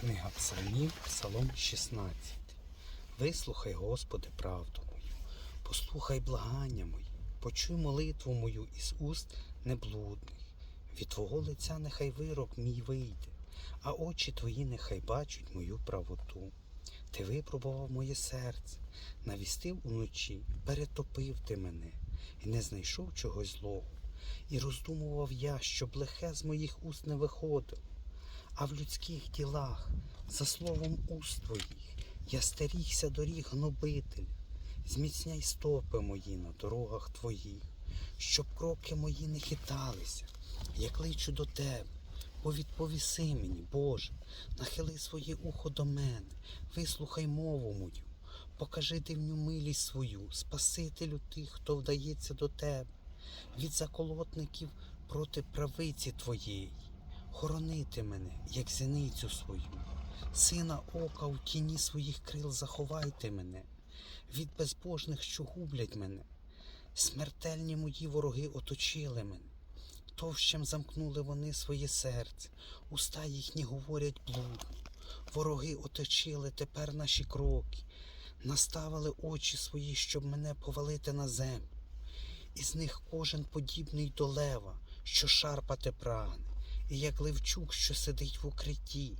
Книга Псалмів, Псалом 16. Вислухай, Господи, правду мою, послухай благання мої, почуй молитву мою із уст неблудних. Від Твого лиця нехай вирок мій вийде, а очі Твої нехай бачать мою правоту. Ти випробував моє серце, навістив уночі, перетопив ти мене, і не знайшов чогось злого. І роздумував я, щоб лихе з моїх уст не виходило. А в людських ділах, за словом уст твоїх, я стерігся доріг гнобителя. Зміцняй стопи мої на дорогах твоїх, щоб кроки мої не хиталися. Я кличу до тебе, бо відповіси мені, Боже, нахили своє ухо до мене, вислухай мову мою, покажи дивню милість свою, Спасителю тих, хто вдається до тебе, від заколотників проти правиці твоєї. Хоронити мене, як зіницю свою, сина ока у тіні своїх крил заховайте мене, від безбожних, що гублять мене. Смертельні мої вороги оточили мене, товщем замкнули вони своє серце, уста їхні говорять блудно. Вороги оточили тепер наші кроки, наставили очі свої, щоб мене повалити на землю. Із них кожен подібний до лева, що шарпати прагне і як левчук, що сидить в укритті.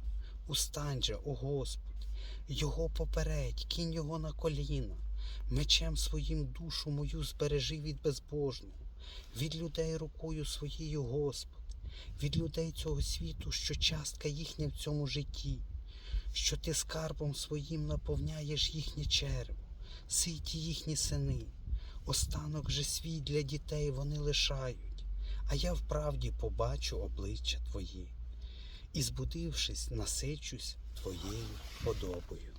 Устань же, о Господь, його попередь, кінь його на коліна, мечем своїм душу мою збережи від безбожного, від людей рукою своєю, Господи, від людей цього світу, що частка їхня в цьому житті, що ти скарбом своїм наповняєш їхнє черево, ситі їхні сини, останок же свій для дітей вони лишають а я вправді побачу обличчя Твої, і, збудившись, насичусь Твоєю подобою.